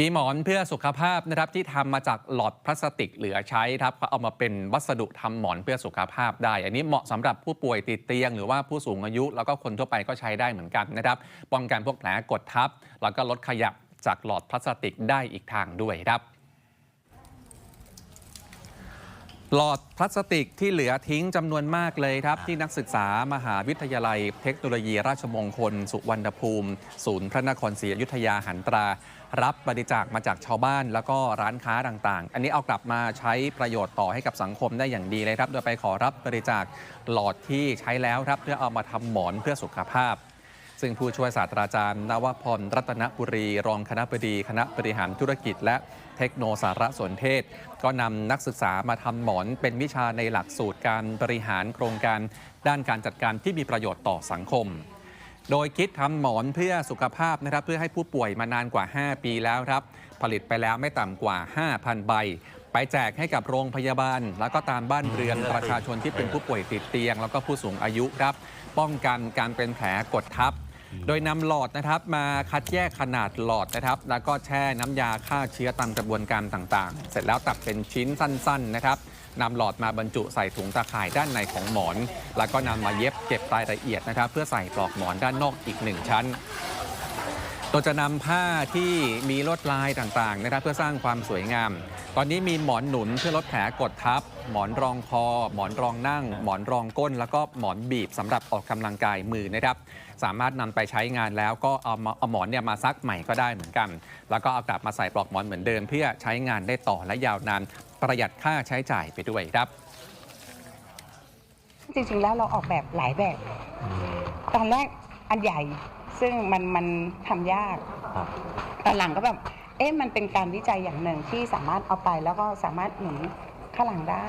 มีหมอนเพื่อสุขภาพนะครับที่ทำมาจากหลอดพลาสติกเหลือใช้ครับก็เอามาเป็นวัสดุทำหมอนเพื่อสุขภาพได้ อันนี้เหมาะสำหรับผู้ป่วยติดเตียง หรือว่าผู้สูงอายุ แล้วก็คนทั่วไปก็ใช้ได้เหมือนกันนะครับป้องกันพวกแผลกดทับ แล้วก็ลดขยับจากหลอดพลาสติกได้อีกทางด้วยครับ หลอดพลาสติกที่เหลือทิ้งจำนวนมากเลยครับ ที่นักศึกษามหาวิทยาลัยเทคโนโลยีราชมงคล สุวรรณภูมิ ศูนย์พระนครศรีอยุธยาหันตรา รับบริจาคมาจากชาวบ้านแล้วก็ร้านค้าต่างๆ อันนี้เอากลับมาใช้ประโยชน์ต่อให้กับสังคมได้อย่างดีเลยครับ โดยไปขอรับบริจาคหลอดที่ใช้แล้วครับเพื่อเอามาทำหมอนเพื่อสุขภาพ ซึ่งผู้ช่วยศาสตราจารย์นวพรรัตนบุรี รองคณะบดีคณะบริหารธุรกิจ และเทคโนสารสนเทศ ก็นำนักศึกษามาทำหมอนเป็นวิชาในหลักสูตรการบริหารโครงการ ด้านการจัดการที่มีประโยชน์ต่อสังคม โดยคิดทำหมอนเพื่อสุขภาพนะครับเพื่อให้ผู้ป่วยมานานกว่า 5 ปีแล้วครับ ผลิตไปแล้วไม่ต่ำกว่า 5,000 ใบไปแจกให้กับโรงพยาบาล แล้วก็ตามบ้านเรือนประชาชนที่เป็นผู้ป่วยติดเตียง แล้วก็ผู้สูงอายุครับ ป้องกันการเป็นแผลกดทับ โดยนำหลอดนะครับมาคัดแยกขนาดหลอดนะครับ แล้วก็แช่น้ำยาฆ่าเชื้อตามกระบวนการต่างๆ เสร็จแล้วตัดเป็นชิ้นสั้นๆนะครับนำหลอดมาบรรจุใส่ถุงตาข่ายด้านในของหมอน แล้วก็นำมาเย็บเก็บรายละเอียดนะครับ เพื่อใส่ปลอกหมอนด้านนอกอีกหนึ่งชั้น โดยจะนำผ้าที่มีลวดลายต่างๆนะครับเพื่อสร้างความสวยงาม ตอนนี้มีหมอนหนุนเพื่อลดแผลกดทับ หมอนรองคอ หมอนรองนั่ง หมอนรองก้น แล้วก็หมอนบีบสำหรับออกกำลังกายมือนะครับ สามารถนำไปใช้งานแล้วก็เอามาเอาหมอนเนี่ยมาซักใหม่ก็ได้เหมือนกัน แล้วก็เอากลับมาใส่ปลอกหมอนเหมือนเดิม เพื่อใช้งานได้ต่อและยาวนานประหยัดค่าใช้จ่ายไปด้วยครับ จริงๆแล้วเราออกแบบหลายแบบ ตอนแรกอันใหญ่ ซึ่งมันมันทำยาก ครับ ตอนหลังก็แบบ เอ๊ะ มันเป็นการวิจัยอย่างหนึ่งที่สามารถเอาไปแล้วก็สามารถหนุนข้างหลังได้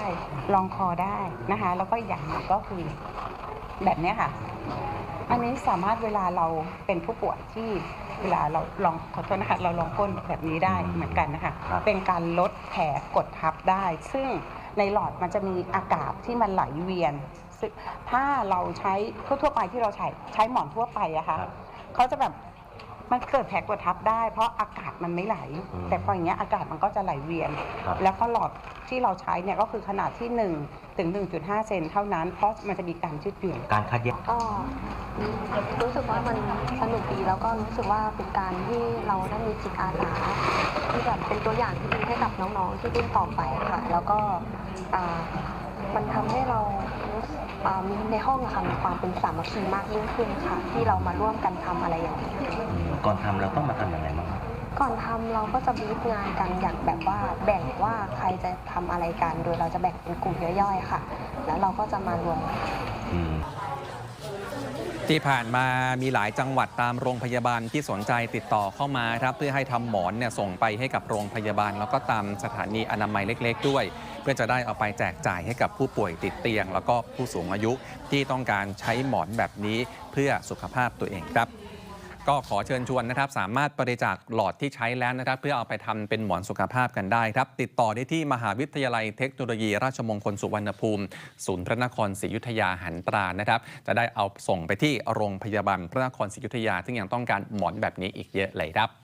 รองคอได้นะคะ แล้วก็อีกอย่างหนึ่งก็คือแบบเนี้ยค่ะ อันนี้สามารถเวลาเราเป็นผู้ป่วยที่เวลาเราลองขอโทษนะคะเราลองก้นแบบนี้ได้เหมือนกันนะคะ ครับ เป็นการลดแผลกดทับได้ ซึ่งในหลอดมันจะมีอากาศที่มันไหลเวียนซึ่งถ้าเราใช้ทั่วๆไปที่เราใช้ใช้หมอนทั่วไปอะค่ะครับ เขาจะแบบมันเกิดแผลกดทับได้ เพราะอากาศมันไม่ไหล อืมแต่พออย่างเงี้ยอากาศมันก็จะไหลเวียน ครับ แล้วก็หลอดที่เราใช้เนี่ยก็คือขนาดที่1ถึง1.5 เซนเท่านั้น เพราะมันจะมีการยืดหยุ่น การคัดแยก ก็รู้สึกว่ามันสนุกดีแล้วก็รู้สึกว่าเป็นการที่เราได้มีจิตอาสาที่แบบเป็นตัวอย่างที่ดีให้กับน้องๆที่รุ่นต่อไปค่ะ แล้วก็อ่า มันทำให้เรารู้สึกอ่ามีในห้องอะค่ะมีความเป็นสามัคคีมากยิ่งขึ้นค่ะ ที่เรามาร่วมกันทำอะไรอย่างนี้ก่อนทำเราต้องมาทำอย่างไรบ้างครับก่อนทำเราก็จะบีบงานกันอย่างแบบว่าแบ่งว่าใครจะทำอะไรกัน โดยเราจะแบ่งเป็นกลุ่มย่อยๆค่ะ แล้วเราก็จะมารวมอืม ที่ผ่านมามีหลายจังหวัดตามโรงพยาบาลที่สนใจติดต่อเข้ามาครับเพื่อให้ทำหมอนเนี่ยส่งไปให้กับโรงพยาบาล แล้วก็ตามสถานีอนามัยเล็ก ๆ ด้วย เพื่อจะได้เอาไปแจกจ่ายให้กับผู้ป่วยติดเตียง แล้วก็ผู้สูงอายุที่ต้องการใช้หมอนแบบนี้เพื่อสุขภาพตัวเองครับ ก็ขอเชิญชวนนะครับ สามารถบริจาคหลอดที่ใช้แล้วนะครับ เพื่อเอาไปทำเป็นหมอนสุขภาพกันได้ครับ ติดต่อได้ที่มหาวิทยาลัยเทคโนโลยี ราชมงคลสุวรรณภูมิ ศูนย์พระนครศรีอยุธยาหันตรานะครับ จะได้เอาส่งไปที่โรงพยาบาลพระนครศรีอยุธยา ซึ่งยังต้องการหมอนแบบนี้อีกเยอะเลยครับ